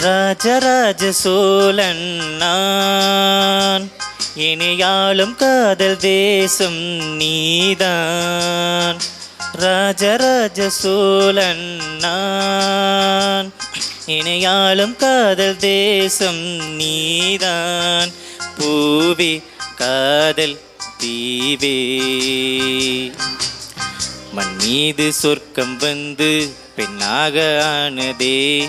ராஜராஜ சோழன் நான் இணையாளும் காதல் தேசம் நீதான். ராஜராஜ சோழன் நான் இணையாளும் காதல் தேசம் நீதான். பூவி காதல் தீவே. மண் மீது சொர்க்கம் வந்து பெண்ணாக ஆனதே.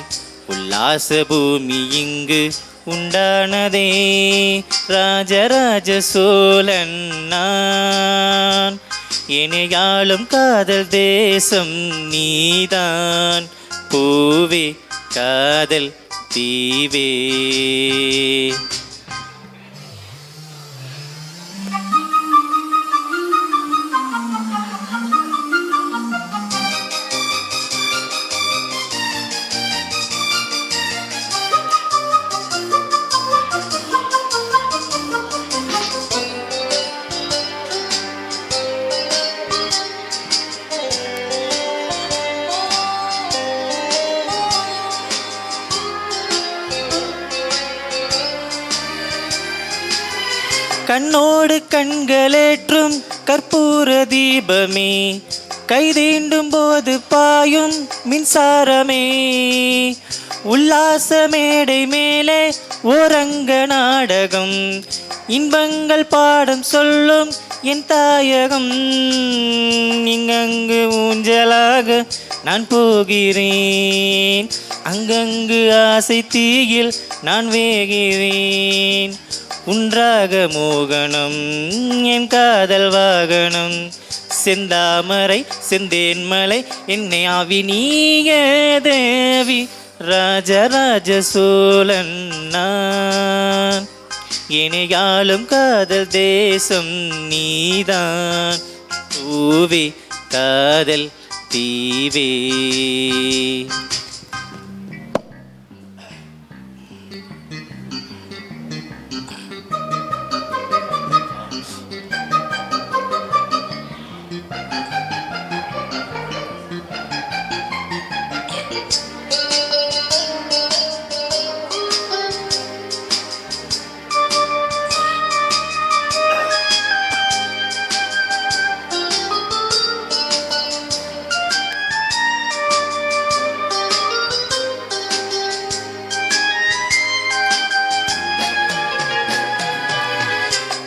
உல்லாச பூமி இங்கு உண்டானதே. ராஜராஜ சோழன் நான். இணையாளும் காதல் தேசம் நீதான். பூவே காதல் தீவே. கண்ணோடு கண்களேற்றும் கற்பூர தீபமே. கைதீண்டும் போது பாயும் மின்சாரமே. உல்லாச மேடை மேலே ஓரங்க நாடகம். இன்பங்கள் பாடம் சொல்லும் என் தாயகம். இங்கங்கு ஊஞ்சலாக நான் போகிறேன். அங்கங்கு ஆசை தீயில் நான் வேகிறேன். உன்றாக மோகனம் என் காதல் வாகனம். செந்தாமரை செந்தேன் மலை என்னை ஆவி நீய தேவி. ராஜராஜ சோழன் நான். இணையாளும் காதல் தேசம் நீதான். பூவே காதல் தீவே.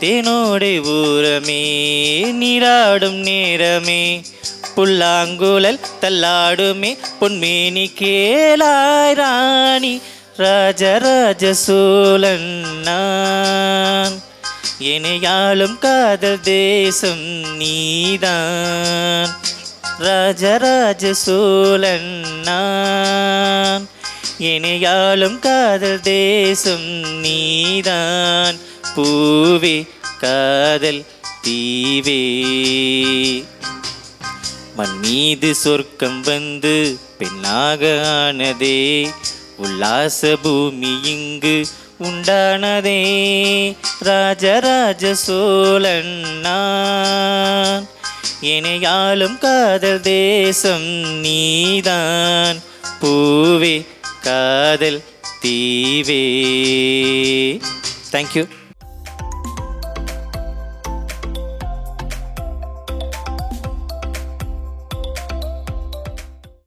தேனோடை ஊரமே நீராடும் நேரமே. புல்லாங்குழல் தள்ளாடுமே பொன்மேனி கேளாய் ராணி. ராஜராஜ சோழன் நான். இணையாளும் காதல் தேசம் நீதான். ராஜராஜ சோழன் நான். இணையாளும் காதல் தேசம் நீதான். பூவே காதல் தீவே. மண் மீது சொர்க்கம் வந்து பெண்ணாக ஆனதே. உல்லாச பூமி இங்கு உண்டானதே. ராஜராஜ சோழன் நான். இணையாளும் காதல் தேசம் நீதான். பூவே காதல் தீவே. தேங்க்யூ